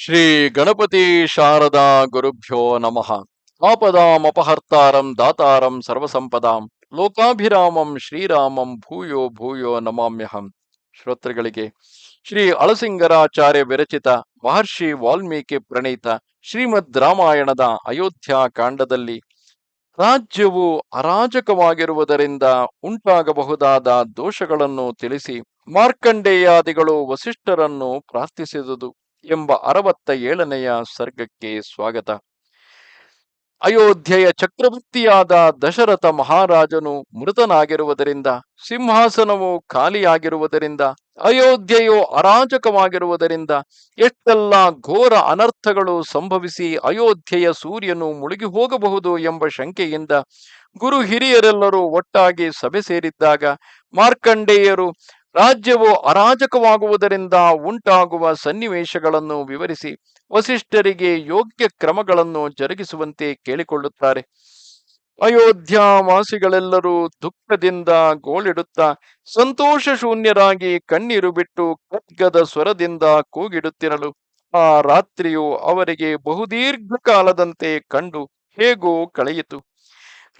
ಶ್ರೀ ಗಣಪತಿ ಶಾರದಾ ಗುರುಭ್ಯೋ ನಮಃ. ಆಪದಾಂ ಅಪಹರ್ತಾರಂ ದಾತಾರಂ ಸರ್ವಸಂಪದಾಂ ಲೋಕಾಭಿರಾಮಂ ಶ್ರೀರಾಮಂ ಭೂಯೋ ಭೂಯೋ ನಮಾಮ್ಯಹಂ. ಶ್ರೋತೃಗಳಿಗೆ, ಶ್ರೀ ಅಳಸಿಂಗರಾಚಾರ್ಯ ವಿರಚಿತ ಮಹರ್ಷಿ ವಾಲ್ಮೀಕಿ ಪ್ರಣೀತ ಶ್ರೀಮದ್ ರಾಮಾಯಣದ ಅಯೋಧ್ಯ ಕಾಂಡದಲ್ಲಿ ರಾಜ್ಯವು ಅರಾಜಕವಾಗಿರುವುದರಿಂದ ಉಂಟಾಗಬಹುದಾದ ದೋಷಗಳನ್ನು ತಿಳಿಸಿ ಮಾರ್ಕಂಡೇಯಾದಿಗಳು ವಸಿಷ್ಠರನ್ನು ಪ್ರಾರ್ಥಿಸಿದುದು. ಎಂಬ ಅರವತ್ತ ಏಳನೆಯ ಸರ್ಗಕ್ಕೆ ಸ್ವಾಗತ. ಅಯೋಧ್ಯೆಯ ಚಕ್ರವರ್ತಿಯಾದ ದಶರಥ ಮಹಾರಾಜನು ಮೃತನಾಗಿರುವುದರಿಂದ, ಸಿಂಹಾಸನವು ಖಾಲಿಯಾಗಿರುವುದರಿಂದ, ಅಯೋಧ್ಯೆಯು ಅರಾಜಕವಾಗಿರುವುದರಿಂದ ಎಷ್ಟೆಲ್ಲ ಘೋರ ಅನರ್ಥಗಳು ಸಂಭವಿಸಿ ಅಯೋಧ್ಯೆಯ ಸೂರ್ಯನು ಮುಳುಗಿ ಹೋಗಬಹುದು ಎಂಬ ಶಂಕೆಯಿಂದ ಗುರು ಹಿರಿಯರೆಲ್ಲರೂ ಒಟ್ಟಾಗಿ ಸಭೆ ಸೇರಿದ್ದಾಗ ಮಾರ್ಕಂಡೇಯರು ರಾಜ್ಯವು ಅರಾಜಕವಾಗುವುದರಿಂದ ಉಂಟಾಗುವ ಸನ್ನಿವೇಶಗಳನ್ನು ವಿವರಿಸಿ ವಸಿಷ್ಠರಿಗೆ ಯೋಗ್ಯ ಕ್ರಮಗಳನ್ನು ಜರುಗಿಸುವಂತೆ ಕೇಳಿಕೊಳ್ಳುತ್ತಾರೆ. ಅಯೋಧ್ಯಾವಾಸಿಗಳೆಲ್ಲರೂ ದುಃಖದಿಂದ ಗೋಳಿಡುತ್ತಾ ಸಂತೋಷ ಶೂನ್ಯರಾಗಿ ಕಣ್ಣೀರು ಬಿಟ್ಟು ಖಡ್ಗದ ಸ್ವರದಿಂದ ಕೂಗಿಡುತ್ತಿರಲು ಆ ರಾತ್ರಿಯು ಅವರಿಗೆ ಬಹುದೀರ್ಘ ಕಾಲದಂತೆ ಕಂಡು ಹೇಗೋ ಕಳೆಯಿತು.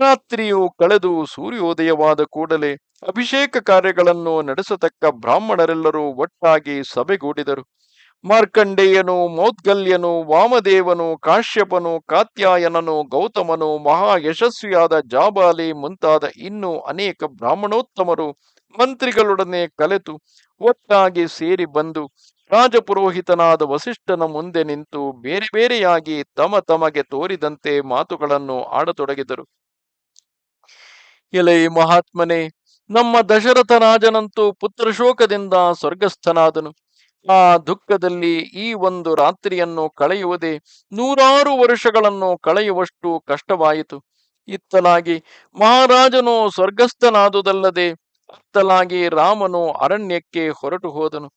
ರಾತ್ರಿಯು ಕಳೆದು ಸೂರ್ಯೋದಯವಾದ ಕೂಡಲೇ ಅಭಿಷೇಕ ಕಾರ್ಯಗಳನ್ನು ನಡೆಸತಕ್ಕ ಬ್ರಾಹ್ಮಣರೆಲ್ಲರೂ ಒಟ್ಟಾಗಿ ಸಭೆಗೂಡಿದರು. ಮಾರ್ಕಂಡೇಯನು, ಮೌದ್ಗಲ್ಯನು, ವಾಮದೇವನು, ಕಾಶ್ಯಪನು, ಕಾತ್ಯಾಯನನು, ಗೌತಮನು ಮಹಾ ಯಶಸ್ವಿಯಾದ ಜಾಬಾಲಿ ಮುಂತಾದ ಇನ್ನೂ ಅನೇಕ ಬ್ರಾಹ್ಮಣೋತ್ತಮರು ಮಂತ್ರಿಗಳೊಡನೆ ಕಲೆತು ಒಟ್ಟಾಗಿ ಸೇರಿ ಬಂದು ರಾಜಪುರೋಹಿತನಾದ ವಸಿಷ್ಠನ ಮುಂದೆ ನಿಂತು ಬೇರೆ ಬೇರೆಯಾಗಿ ತಮ ತಮಗೆ ತೋರಿದಂತೆ ಮಾತುಗಳನ್ನು ಆಡತೊಡಗಿದರು. ಎಲೈ ಮಹಾತ್ಮನೇ ನಮ್ಮ ದಶರಥ ರಾಜನಂತೂ ಪುತ್ರ ಶೋಕದಿಂದ ಸ್ವರ್ಗಸ್ಥನಾದನು. ಆ ದುಃಖದಲ್ಲಿ ಈ ಒಂದು ರಾತ್ರಿಯನ್ನು ಕಳೆಯುವುದೇ ನೂರಾರು ವರ್ಷಗಳನ್ನು ಕಳೆಯುವಷ್ಟು ಕಷ್ಟವಾಯಿತು. ಇತ್ತಲಾಗಿ ಮಹಾರಾಜನು ಸ್ವರ್ಗಸ್ಥನಾದುದಲ್ಲದೆ ಅತ್ತಲಾಗಿ ರಾಮನು ಅರಣ್ಯಕ್ಕೆ ಹೊರಟು ಹೋದನು.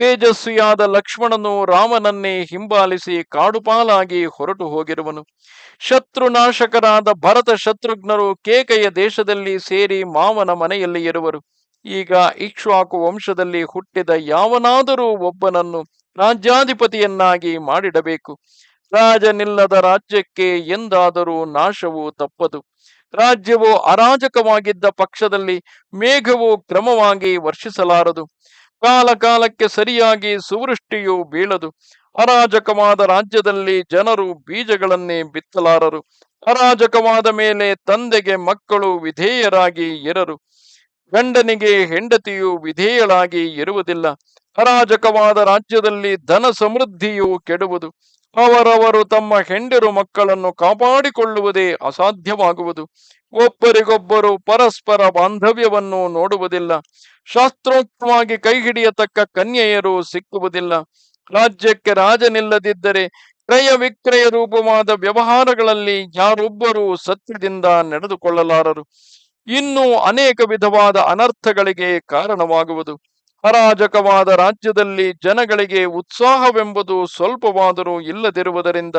ತೇಜಸ್ವಿಯಾದ ಲಕ್ಷ್ಮಣನು ರಾಮನನ್ನೇ ಹಿಂಬಾಲಿಸಿ ಕಾಡುಪಾಲಾಗಿ ಹೊರಟು ಹೋಗಿರುವನು. ಶತ್ರುನಾಶಕರಾದ ಭರತ ಶತ್ರುಘ್ನರು ಕೇಕೆಯ ದೇಶದಲ್ಲಿ ಸೇರಿ ಮಾವನ ಮನೆಯಲ್ಲಿ ಇರುವರು. ಈಗ ಇಕ್ಷ್ವಾಕು ವಂಶದಲ್ಲಿ ಹುಟ್ಟಿದ ಯಾವನಾದರೂ ಒಬ್ಬನನ್ನು ರಾಜ್ಯಾಧಿಪತಿಯನ್ನಾಗಿ ಮಾಡಿಡಬೇಕು. ರಾಜನಿಲ್ಲದ ರಾಜ್ಯಕ್ಕೆ ಎಂದಾದರೂ ನಾಶವು ತಪ್ಪದು. ರಾಜ್ಯವು ಅರಾಜಕವಾಗಿದ್ದ ಪಕ್ಷದಲ್ಲಿ ಮೇಘವು ಕ್ರಮವಾಗಿ ವರ್ಷಿಸಲಾರದು. ಕಾಲ ಕಾಲಕ್ಕೆ ಸರಿಯಾಗಿ ಸುವೃಷ್ಟಿಯು ಬೀಳದು. ಅರಾಜಕವಾದ ರಾಜ್ಯದಲ್ಲಿ ಜನರು ಬೀಜಗಳನ್ನೇ ಬಿತ್ತಲಾರರು. ಅರಾಜಕವಾದ ಮೇಲೆ ತಂದೆಗೆ ಮಕ್ಕಳು ವಿಧೇಯರಾಗಿ ಇರರು. ಗಂಡನಿಗೆ ಹೆಂಡತಿಯು ವಿಧೇಯಳಾಗಿ ಇರುವುದಿಲ್ಲ. ಅರಾಜಕವಾದ ರಾಜ್ಯದಲ್ಲಿ ಧನ ಸಮೃದ್ಧಿಯು ಕೆಡುವುದು. ಅವರವರು ತಮ್ಮ ಹೆಂಡಿರು ಮಕ್ಕಳನ್ನು ಕಾಪಾಡಿಕೊಳ್ಳುವುದೇ ಅಸಾಧ್ಯವಾಗುವುದು. ಒಬ್ಬರಿಗೊಬ್ಬರು ಪರಸ್ಪರ ಬಾಂಧವ್ಯವನ್ನು ನೋಡುವುದಿಲ್ಲ. ಶಾಸ್ತ್ರೋಕ್ತವಾಗಿ ಕೈ ಹಿಡಿಯತಕ್ಕ ಕನ್ಯೆಯರು ಸಿಕ್ಕುವುದಿಲ್ಲ. ರಾಜ್ಯಕ್ಕೆ ರಾಜನಿಲ್ಲದಿದ್ದರೆ ಕ್ರಯ ವಿಕ್ರಯ ರೂಪವಾದ ವ್ಯವಹಾರಗಳಲ್ಲಿ ಯಾರೊಬ್ಬರೂ ಸತ್ಯದಿಂದ ನಡೆದುಕೊಳ್ಳಲಾರರು. ಇನ್ನೂ ಅನೇಕ ವಿಧವಾದ ಅನರ್ಥಗಳಿಗೆ ಕಾರಣವಾಗುವುದು. ಅರಾಜಕವಾದ ರಾಜ್ಯದಲ್ಲಿ ಜನಗಳಿಗೆ ಉತ್ಸಾಹವೆಂಬುದು ಸ್ವಲ್ಪವಾದರೂ ಇಲ್ಲದಿರುವುದರಿಂದ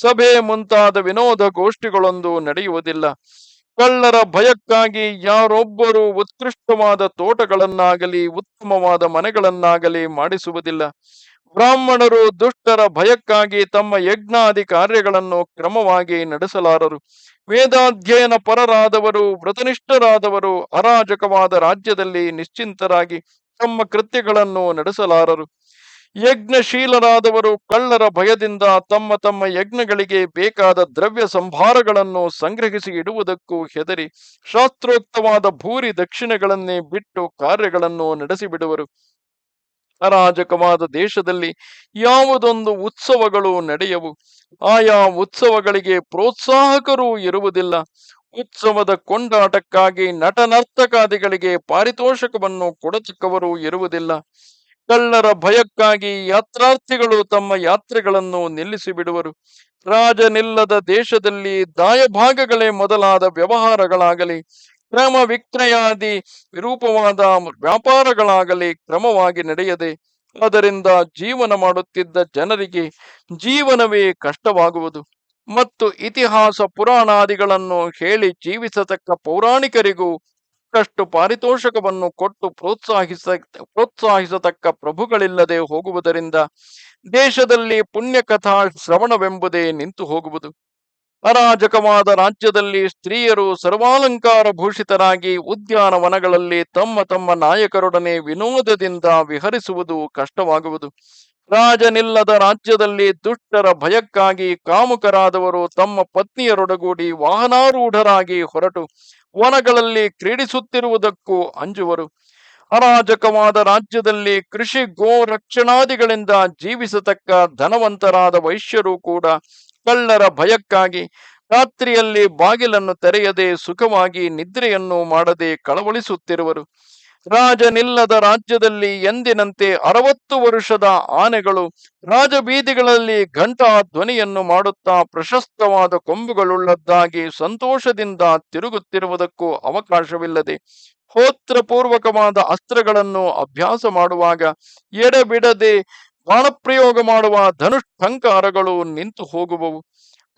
ಸಭೆ ಮುಂತಾದ ವಿನೋದ ಗೋಷ್ಠಿಗಳೊಂದು ನಡೆಯುವುದಿಲ್ಲ. ಕಳ್ಳರ ಭಯಕ್ಕಾಗಿ ಯಾರೊಬ್ಬರು ಉತ್ಕೃಷ್ಟವಾದ ತೋಟಗಳನ್ನಾಗಲಿ, ಉತ್ತಮವಾದ ಮನೆಗಳನ್ನಾಗಲಿ ಮಾಡಿಸುವುದಿಲ್ಲ. ಬ್ರಾಹ್ಮಣರು ದುಷ್ಟರ ಭಯಕ್ಕಾಗಿ ತಮ್ಮ ಯಜ್ಞಾದಿ ಕಾರ್ಯಗಳನ್ನು ಕ್ರಮವಾಗಿ ನಡೆಸಲಾರರು. ವೇದಾಧ್ಯಯನ ಪರರಾದವರು, ವ್ರತನಿಷ್ಠರಾದವರು, ಅರಾಜಕವಾದ ರಾಜ್ಯದಲ್ಲಿ ನಿಶ್ಚಿಂತರಾಗಿ ತಮ್ಮ ಕೃತ್ಯಗಳನ್ನು ನಡೆಸಲಾರರು. ಯಜ್ಞಶೀಲರಾದವರು ಕಳ್ಳರ ಭಯದಿಂದ ತಮ್ಮ ತಮ್ಮ ಯಜ್ಞಗಳಿಗೆ ಬೇಕಾದ ದ್ರವ್ಯ ಸಂಭಾರಗಳನ್ನು ಸಂಗ್ರಹಿಸಿ ಇಡುವುದಕ್ಕೂ ಹೆದರಿ ಶಾಸ್ತ್ರೋಕ್ತವಾದ ಭೂರಿ ದಕ್ಷಿಣಗಳನ್ನೇ ಬಿಟ್ಟು ಕಾರ್ಯಗಳನ್ನು ನಡೆಸಿಬಿಡುವರು. ಅರಾಜಕವಾದ ದೇಶದಲ್ಲಿ ಯಾವುದೊಂದು ಉತ್ಸವಗಳು ನಡೆಯವು. ಆಯಾ ಉತ್ಸವಗಳಿಗೆ ಪ್ರೋತ್ಸಾಹಕರೂ ಇರುವುದಿಲ್ಲ. ಉತ್ಸವದ ಕೊಂಡಾಟಕ್ಕಾಗಿ ನಟನರ್ತಕಾದಿಗಳಿಗೆ ಪಾರಿತೋಷಕವನ್ನು ಕೊಡತಕ್ಕವರು ಇರುವುದಿಲ್ಲ. ಕಳ್ಳರ ಭಯಕ್ಕಾಗಿ ಯಾತ್ರಾರ್ಥಿಗಳು ತಮ್ಮ ಯಾತ್ರೆಗಳನ್ನು ನಿಲ್ಲಿಸಿ ಬಿಡುವರು ರಾಜನಿಲ್ಲದ ದೇಶದಲ್ಲಿ ದಾಯಭಾಗಗಳೇ ಮೊದಲಾದ ವ್ಯವಹಾರಗಳಾಗಲಿ ಕ್ರಮ ವಿಕ್ರಯಾದಿ ವಿರೂಪವಾದ ವ್ಯಾಪಾರಗಳಾಗಲಿ ಕ್ರಮವಾಗಿ ನಡೆಯದೆ, ಅದರಿಂದ ಜೀವನ ಮಾಡುತ್ತಿದ್ದ ಜನರಿಗೆ ಜೀವನವೇ ಕಷ್ಟವಾಗುವುದು. ಮತ್ತು ಇತಿಹಾಸ ಪುರಾಣಾದಿಗಳನ್ನು ಹೇಳಿ ಜೀವಿಸತಕ್ಕ ಪೌರಾಣಿಕರಿಗೂ ತಕ್ಕಷ್ಟು ಪಾರಿತೋಷಕವನ್ನು ಕೊಟ್ಟು ಪ್ರೋತ್ಸಾಹಿಸ, ಪ್ರೋತ್ಸಾಹಿಸತಕ್ಕ ಪ್ರಭುಗಳಿಲ್ಲದೆ ಹೋಗುವುದರಿಂದ ದೇಶದಲ್ಲಿ ಪುಣ್ಯಕಥಾ ಶ್ರವಣವೆಂಬುದೇ ನಿಂತು ಹೋಗುವುದು. ಅರಾಜಕವಾದ ರಾಜ್ಯದಲ್ಲಿ ಸ್ತ್ರೀಯರು ಸರ್ವಾಲಂಕಾರ ಭೂಷಿತರಾಗಿ ಉದ್ಯಾನವನಗಳಲ್ಲಿ ತಮ್ಮ ತಮ್ಮ ನಾಯಕರೊಡನೆ ವಿನೋದದಿಂದ ವಿಹರಿಸುವುದು ಕಷ್ಟವಾಗುವುದು. ರಾಜನಿಲ್ಲದ ರಾಜ್ಯದಲ್ಲಿ ದುಷ್ಟರ ಭಯಕ್ಕಾಗಿ ಕಾಮುಕರಾದವರು ತಮ್ಮ ಪತ್ನಿಯರೊಡಗೂಡಿ ವಾಹನಾರೂಢರಾಗಿ ಹೊರಟು ವನಗಳಲ್ಲಿ ಕ್ರೀಡಿಸುತ್ತಿರುವುದಕ್ಕೂ ಅಂಜುವರು. ಅರಾಜಕವಾದ ರಾಜ್ಯದಲ್ಲಿ ಕೃಷಿ ಗೋ ರಕ್ಷಣಾದಿಗಳಿಂದ ಜೀವಿಸತಕ್ಕ ಧನವಂತರಾದ ವೈಶ್ಯರು ಕೂಡ ಕಳ್ಳರ ಭಯಕ್ಕಾಗಿ ರಾತ್ರಿಯಲ್ಲಿ ಬಾಗಿಲನ್ನು ತೆರೆಯದೆ ಸುಖವಾಗಿ ನಿದ್ರೆಯನ್ನು ಮಾಡದೆ ಕಳವಳಿಸುತ್ತಿರುವರು. ರಾಜನಿಲ್ಲದ ರಾಜ್ಯದಲ್ಲಿ ಎಂದಿನಂತೆ ಅರವತ್ತು ವರುಷದ ಆನೆಗಳು ರಾಜಬೀದಿಗಳಲ್ಲಿ ಘಂಟಾ ಧ್ವನಿಯನ್ನು ಮಾಡುತ್ತಾ ಪ್ರಶಸ್ತವಾದ ಕೊಂಬುಗಳುಳ್ಳದ್ದಾಗಿ ಸಂತೋಷದಿಂದ ತಿರುಗುತ್ತಿರುವುದಕ್ಕೂ ಅವಕಾಶವಿಲ್ಲದೆ ಹೋತ್ರಪೂರ್ವಕವಾದ ಅಸ್ತ್ರಗಳನ್ನು ಅಭ್ಯಾಸ ಮಾಡುವಾಗ ಎಡೆಬಿಡದೆ ಬಾಣಪ್ರಯೋಗ ಮಾಡುವ ಧನುಷ್ಠಂಕಾರಗಳು ನಿಂತು ಹೋಗುವವು.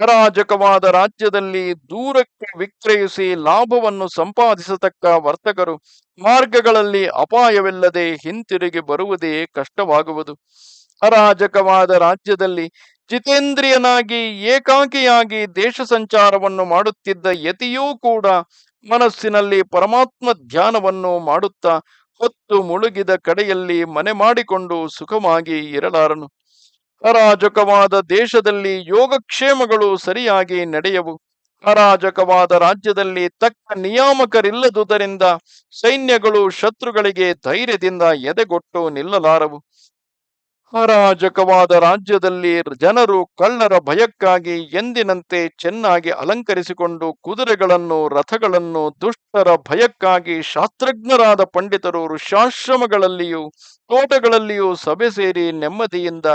ಅರಾಜಕವಾದ ರಾಜ್ಯದಲ್ಲಿ ದೂರಕ್ಕೆ ವಿಕ್ರಯಿಸಿ ಲಾಭವನ್ನು ಸಂಪಾದಿಸತಕ್ಕ ವರ್ತಕರು ಮಾರ್ಗಗಳಲ್ಲಿ ಅಪಾಯವಿಲ್ಲದೆ ಹಿಂತಿರುಗಿ ಬರುವುದೇ ಕಷ್ಟವಾಗುವುದು. ಅರಾಜಕವಾದ ರಾಜ್ಯದಲ್ಲಿ ಜಿತೇಂದ್ರಿಯನಾಗಿ ಏಕಾಕಿಯಾಗಿ ದೇಶ ಸಂಚಾರವನ್ನು ಮಾಡುತ್ತಿದ್ದ ಯತಿಯೂ ಕೂಡ ಮನಸ್ಸಿನಲ್ಲಿ ಪರಮಾತ್ಮ ಧ್ಯಾನವನ್ನು ಮಾಡುತ್ತಾ ಹೊತ್ತು ಮುಳುಗಿದ ಕಡೆಯಲ್ಲಿ ಮನೆ ಮಾಡಿಕೊಂಡು ಸುಖವಾಗಿ ಇರಲಾರನು. ಅರಾಜಕವಾದ ದೇಶದಲ್ಲಿ ಯೋಗಕ್ಷೇಮಗಳು ಸರಿಯಾಗಿ ನಡೆಯವು. ಅರಾಜಕವಾದ ರಾಜ್ಯದಲ್ಲಿ ತಕ್ಕ ನಿಯಾಮಕರಿಲ್ಲದುದರಿಂದ ಸೈನ್ಯಗಳು ಶತ್ರುಗಳಿಗೆ ಧೈರ್ಯದಿಂದ ಎದೆಗೊಟ್ಟು ನಿಲ್ಲಲಾರವು. ಅರಾಜಕವಾದ ರಾಜ್ಯದಲ್ಲಿ ಜನರು ಕಳ್ಳರ ಭಯಕ್ಕಾಗಿ ಎಂದಿನಂತೆ ಚೆನ್ನಾಗಿ ಅಲಂಕರಿಸಿಕೊಂಡು ಕುದುರೆಗಳನ್ನು, ರಥಗಳನ್ನು, ದುಷ್ಟರ ಭಯಕ್ಕಾಗಿ ಶಾಸ್ತ್ರಜ್ಞರಾದ ಪಂಡಿತರು ಋಷಾಶ್ರಮಗಳಲ್ಲಿಯೂ ತೋಟಗಳಲ್ಲಿಯೂ ಸಭೆ ಸೇರಿ ನೆಮ್ಮದಿಯಿಂದ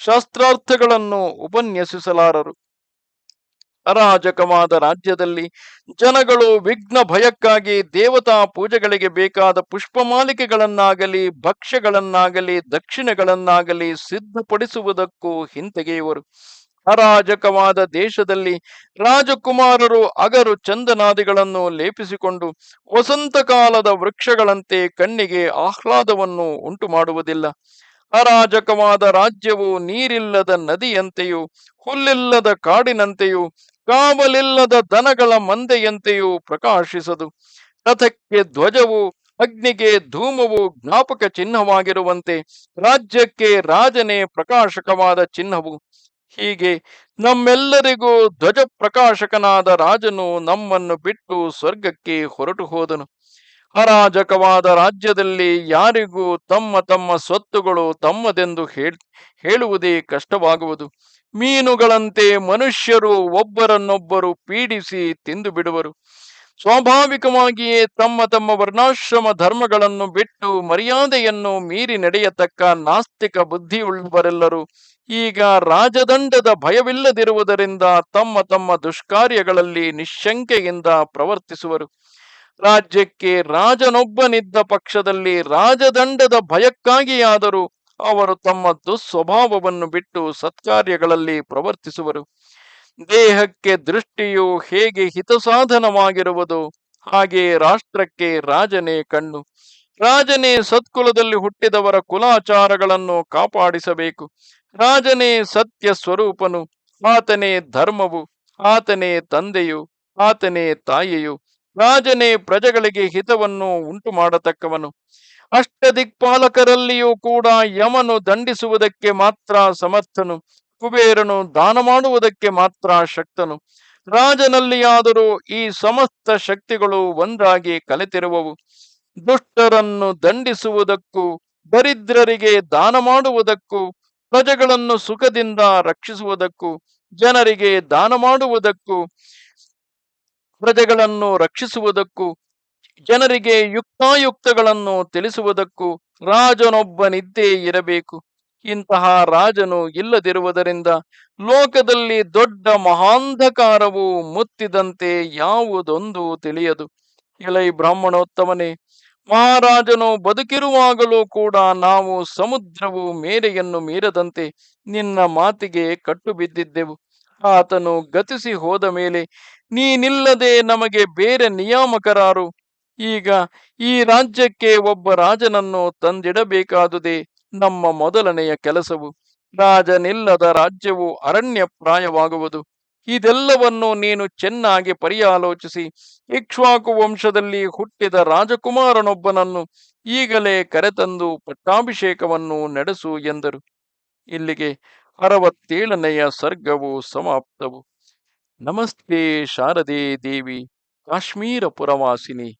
ಶಾಸ್ತ್ರಾರ್ಥಗಳನ್ನು ಉಪನ್ಯಸಿಸಲಾರರು. ಅರಾಜಕವಾದ ರಾಜ್ಯದಲ್ಲಿ ಜನಗಳು ವಿಘ್ನ ಭಯಕ್ಕಾಗಿ ದೇವತಾ ಪೂಜೆಗಳಿಗೆ ಬೇಕಾದ ಪುಷ್ಪಮಾಲಿಕೆಗಳನ್ನಾಗಲಿ ಭಕ್ಷ್ಯಗಳನ್ನಾಗಲಿ, ದಕ್ಷಿಣೆಗಳನ್ನಾಗಲಿ ಸಿದ್ಧಪಡಿಸುವುದಕ್ಕೂ ಹಿಂತೆಗೆಯುವರು. ಅರಾಜಕವಾದ ದೇಶದಲ್ಲಿ ರಾಜಕುಮಾರರು ಅಗರು ಚಂದನಾದಿಗಳನ್ನು ಲೇಪಿಸಿಕೊಂಡು ವಸಂತ ಕಾಲದ ವೃಕ್ಷಗಳಂತೆ ಕಣ್ಣಿಗೆ ಆಹ್ಲಾದವನ್ನು ಉಂಟು ಮಾಡುವುದಿಲ್ಲ ಅರಾಜಕವಾದ ರಾಜ್ಯವು ನೀರಿಲ್ಲದ ನದಿಯಂತೆಯೂ ಹುಲ್ಲಿಲ್ಲದ ಕಾಡಿನಂತೆಯೂ ಕಾವಲಿಲ್ಲದ ದನಗಳ ಮಂದೆಯಂತೆಯೂ ಪ್ರಕಾಶಿಸದು. ರಥಕ್ಕೆ ಧ್ವಜವು, ಅಗ್ನಿಗೆ ಧೂಮವು ಜ್ಞಾಪಕ ಚಿಹ್ನವಾಗಿರುವಂತೆ ರಾಜ್ಯಕ್ಕೆ ರಾಜನೇ ಪ್ರಕಾಶಕವಾದ ಚಿಹ್ನವು. ಹೀಗೆ ನಮ್ಮೆಲ್ಲರಿಗೂ ಧ್ವಜ ಪ್ರಕಾಶಕನಾದ ರಾಜನು ನಮ್ಮನ್ನು ಬಿಟ್ಟು ಸ್ವರ್ಗಕ್ಕೆ ಹೊರಟು ಹೋದನು. ಅರಾಜಕವಾದ ರಾಜ್ಯದಲ್ಲಿ ಯಾರಿಗೂ ತಮ್ಮ ತಮ್ಮ ಸ್ವತ್ತುಗಳು ತಮ್ಮದೆಂದು ಹೇಳ್, ಹೇಳುವುದೇ ಕಷ್ಟವಾಗುವುದು. ಮೀನುಗಳಂತೆ ಮನುಷ್ಯರು ಒಬ್ಬರನ್ನೊಬ್ಬರು ಪೀಡಿಸಿ ತಿಂದು ಬಿಡುವರು. ಸ್ವಾಭಾವಿಕವಾಗಿಯೇ ತಮ್ಮ ತಮ್ಮ ವರ್ಣಾಶ್ರಮ ಧರ್ಮಗಳನ್ನು ಬಿಟ್ಟು ಮರ್ಯಾದೆಯನ್ನು ಮೀರಿ ನಡೆಯತಕ್ಕ ನಾಸ್ತಿಕ ಬುದ್ಧಿಯುಳ್ಳವರೆಲ್ಲರೂ ಈಗ ರಾಜದಂಡದ ಭಯವಿಲ್ಲದಿರುವುದರಿಂದ ತಮ್ಮ ತಮ್ಮ ದುಷ್ಕಾರ್ಯಗಳಲ್ಲಿ ನಿಶಂಕೆಯಿಂದ ಪ್ರವರ್ತಿಸುವರು. ರಾಜ್ಯಕ್ಕೆ ರಾಜನೊಬ್ಬನಿದ್ದ ಪಕ್ಷದಲ್ಲಿ ರಾಜದಂಡದ ಭಯಕ್ಕಾಗಿಯಾದರೂ ಅವರು ತಮ್ಮ ದುಸ್ವಭಾವವನ್ನು ಬಿಟ್ಟು ಸತ್ಕಾರ್ಯಗಳಲ್ಲಿ ಪ್ರವರ್ತಿಸುವರು. ದೇಹಕ್ಕೆ ದೃಷ್ಟಿಯು ಹೇಗೆ ಹಿತಸಾಧನವಾಗಿರುವುದು, ಹಾಗೆ ರಾಷ್ಟ್ರಕ್ಕೆ ರಾಜನೇ ಕಣ್ಣು. ರಾಜನೇ ಸತ್ಕುಲದಲ್ಲಿ ಹುಟ್ಟಿದವರ ಕುಲಾಚಾರಗಳನ್ನು ಕಾಪಾಡಿಸಬೇಕು. ರಾಜನೇ ಸತ್ಯ ಸ್ವರೂಪನು, ಆತನೇ ಧರ್ಮವು, ಆತನೇ ತಂದೆಯು, ಆತನೇ ತಾಯಿಯು. ರಾಜನೇ ಪ್ರಜೆಗಳಿಗೆ ಹಿತವನ್ನು ಉಂಟು ಮಾಡತಕ್ಕವನು ಅಷ್ಟದಿಕ್ಪಾಲಕರಲ್ಲಿಯೂ ಕೂಡ ಯಮನು ದಂಡಿಸುವುದಕ್ಕೆ ಮಾತ್ರ ಸಮರ್ಥನು, ಕುಬೇರನು ದಾನ ಮಾಡುವುದಕ್ಕೆ ಮಾತ್ರ ಶಕ್ತನು. ರಾಜನಲ್ಲಿಯಾದರೂ ಈ ಸಮಸ್ತ ಶಕ್ತಿಗಳು ಒಂದಾಗಿ ಕಲೆತಿರುವವು. ದುಷ್ಟರನ್ನು ದಂಡಿಸುವುದಕ್ಕೂ, ದರಿದ್ರರಿಗೆ ದಾನ ಮಾಡುವುದಕ್ಕೂ ಪ್ರಜೆಗಳನ್ನು ಸುಖದಿಂದ ರಕ್ಷಿಸುವುದಕ್ಕೂ, ಜನರಿಗೆ ದಾನ ಮಾಡುವುದಕ್ಕೂ ಪ್ರಜೆಗಳನ್ನು ರಕ್ಷಿಸುವುದಕ್ಕೂ ಜನರಿಗೆ ಯುಕ್ತಾಯುಕ್ತಗಳನ್ನು ತಿಳಿಸುವುದಕ್ಕೂ ರಾಜನೊಬ್ಬನಿದ್ದೇ ಇರಬೇಕು. ಇಂತಹ ರಾಜನು ಇಲ್ಲದಿರುವುದರಿಂದ ಲೋಕದಲ್ಲಿ ದೊಡ್ಡ ಮಹಾಂಧಕಾರವು ಮುತ್ತಿದಂತೆ ಯಾವುದೊಂದು ತಿಳಿಯದು. ಎಲೈ ಬ್ರಾಹ್ಮಣೋತ್ತಮನೇ, ಮಹಾರಾಜನು ಬದುಕಿರುವಾಗಲೂ ಕೂಡ ನಾವು ಸಮುದ್ರವು ಮೇರೆಯನ್ನು ಮೀರದಂತೆ ನಿನ್ನ ಮಾತಿಗೆ ಕಟ್ಟು ಬಿದ್ದಿದ್ದೆವು ಆತನು ಗತಿಸಿ ಹೋದ ಮೇಲೆ, ನೀನಿಲ್ಲದೆ ನಮಗೆ ಬೇರೆ ನಿಯಾಮಕರಾರು. ಈಗ ಈ ರಾಜ್ಯಕ್ಕೆ ಒಬ್ಬ ರಾಜನನ್ನು ತಂದಿಡಬೇಕಾದುದೇ ನಮ್ಮ ಮೊದಲನೆಯ ಕೆಲಸವು. ರಾಜನಿಲ್ಲದ ರಾಜ್ಯವು ಅರಣ್ಯಪ್ರಾಯವಾಗುವುದು. ಇದೆಲ್ಲವನ್ನು ನೀನು ಚೆನ್ನಾಗಿ ಪರ್ಯಾಲೋಚಿಸಿ. ಇಕ್ಷ್ವಾಕು ವಂಶದಲ್ಲಿ ಹುಟ್ಟಿದ ರಾಜಕುಮಾರನೊಬ್ಬನನ್ನು ಈಗಲೇ ಕರೆತಂದು ಪಟ್ಟಾಭಿಷೇಕವನ್ನು ನಡೆಸು ಎಂದರು. ಇಲ್ಲಿಗೆ ಅರವತ್ತೇಳನೆಯ ಸರ್ಗವು ಸಮಾಪ್ತವು. ನಮಸ್ತೆ ಶಾರದೆ ದೇವಿ, ಕಾಶ್ಮೀರ ಪುರವಾಸಿನಿ.